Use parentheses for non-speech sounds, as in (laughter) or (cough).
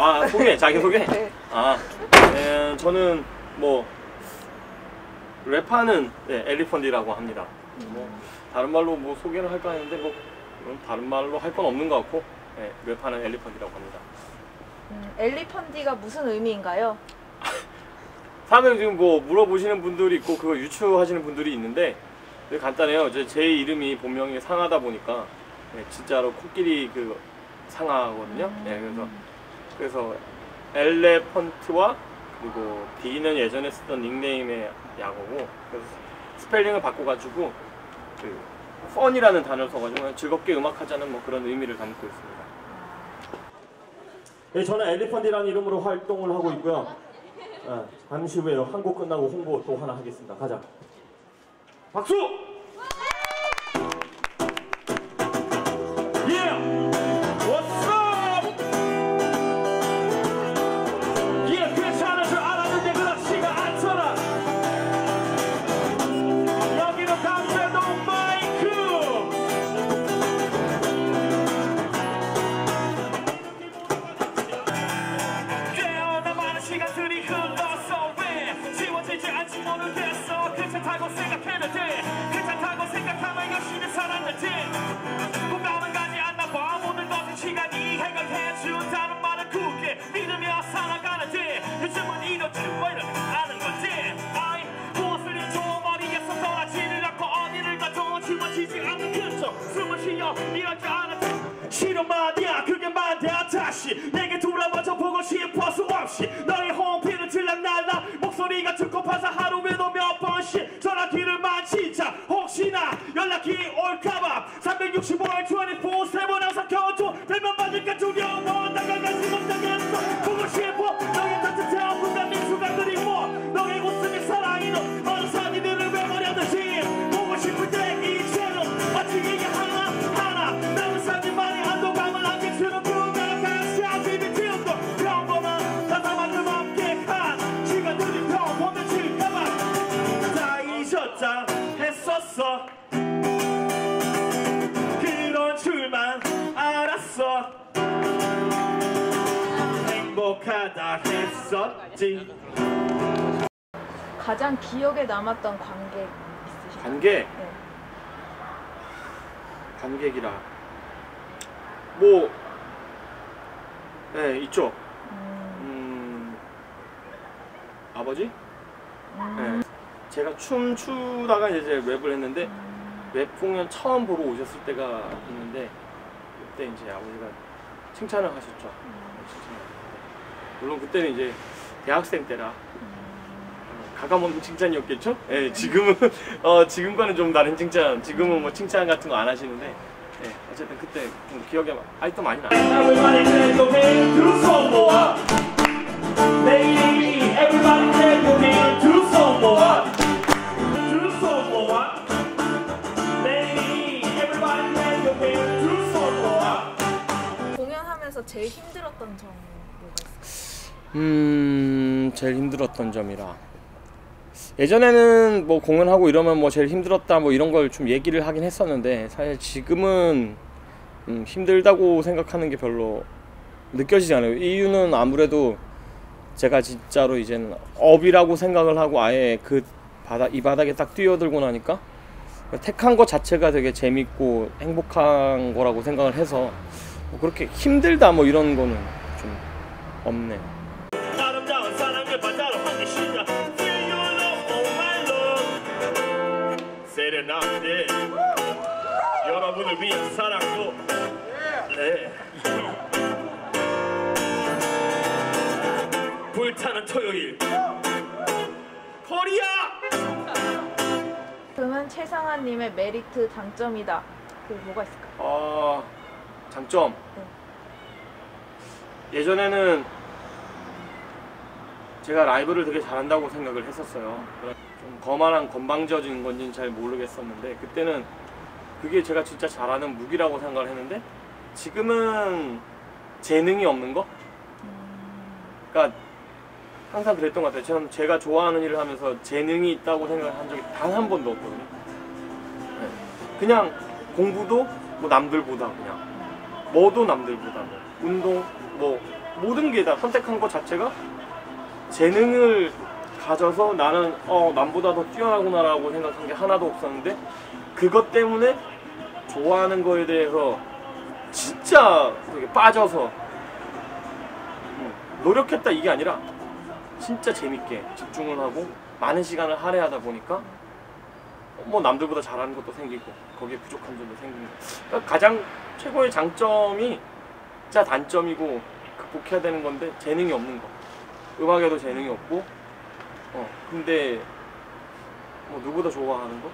아 소개 자기 소개. 네. 아 네, 저는 뭐 랩하는 네, 엘리펀디라고 합니다. 뭐 다른 말로 뭐 소개를 할까 했는데 뭐 그건 다른 말로 할 건 없는 것 같고 네, 랩하는 엘리펀디라고 합니다. 음, 엘리펀디가 무슨 의미인가요? (laughs) 사람들 지금 뭐 물어보시는 분들이 있고 그거 유추하시는 분들이 있는데 간단해요. 제, 제 이름이 본명이 상하다 보니까 네, 진짜로 코끼리 그 상하거든요. 네, 그래서 그래서 엘레펀트와 그리고 D는 예전에 쓰던 닉네임의 약어고 그래서 스펠링을 바꿔가지고 그 펀이라는 단어를 써가지고 즐겁게 음악하자는 뭐 그런 의미를 담고 있습니다. 네, 저는 엘리펀디라는 이름으로 활동을 하고 있고요. 아, 잠시 후에 한곡 끝나고 홍보 또 하나 하겠습니다. 가자. 박수! 쉬어 이러지 않았다 싫어 말이야. 그게 말이야 다시 내게 돌아와줘 보고 싶어. 수없이 했었어 그런 줄만 알았어 행복하다 했었지 가장 기억에 남았던 관객 있으신가요? 관계 네. 관객이라 뭐 네, 있죠. 음, 음, 아버지? 음, 네. 제가 춤 추다가 이제 랩을 했는데 음, 랩 공연 처음 보러 오셨을 때가 있는데 그때 이제 아버지가 칭찬을 하셨죠. 칭찬을 하셨는데 물론 그때는 이제 대학생 때라 가감없는 칭찬이었겠죠? 예, 지금은 (laughs) 어 지금과는 좀 다른 칭찬. 지금은 뭐 칭찬 같은 거 안 하시는데 예, 어쨌든 그때 좀 기억에 아직도 많이 나. Everybody 하면서 제일 힘들었던 점 뭐가 있어요? 음, 제일 힘들었던 점이라. 예전에는 뭐 공연하고 이러면 뭐 제일 힘들었다 뭐 이런 걸 좀 얘기를 하긴 했었는데 사실 지금은 음, 힘들다고 생각하는 게 별로 느껴지지 않아요. 이유는 아무래도 제가 진짜로 이제는 업이라고 생각을 하고 아예 그 바닥 이 바닥에 딱 뛰어들고 나니까 택한 것 자체가 되게 재밌고 행복한 거라고 생각을 해서 뭐 그렇게 힘들다 뭐 이런 거는 좀 없네. oh. 세레나데. 여러분을 위한 사랑도. 네. 불타는 토요일. 코리아. 그러면 최상아님의 메리트 장점이다. 그 뭐가 있을까요? 아 장점 네. 예전에는 제가 라이브를 되게 잘한다고 생각을 했었어요. 좀 거만한 건방져진 건지는 잘 모르겠었는데 그때는 그게 제가 진짜 잘하는 무기라고 생각을 했는데 지금은 재능이 없는 거? 그러니까 항상 그랬던 것 같아요. 제가 좋아하는 일을 하면서 재능이 있다고 생각을 한 적이 단 한 번도 없거든요. 네. 그냥 공부도 뭐 남들보다 그냥 뭐도 남들보다 뭐 운동 뭐 모든 게 다 선택한 것 자체가 재능을 가져서 나는 어 남보다 더 뛰어나구나라고 생각한 게 하나도 없었는데 그것 때문에 좋아하는 거에 대해서 진짜 되게 빠져서 음, 노력했다 이게 아니라 진짜 재밌게 집중을 하고 많은 시간을 할애하다 보니까 뭐 남들보다 잘하는 것도 생기고 거기에 부족한 점도 생기고 그러니까 가장 최고의 장점이 진짜 단점이고 극복해야 되는 건데 재능이 없는 거. 음악에도 재능이 없고 어 근데 뭐 누구보다 좋아하는 거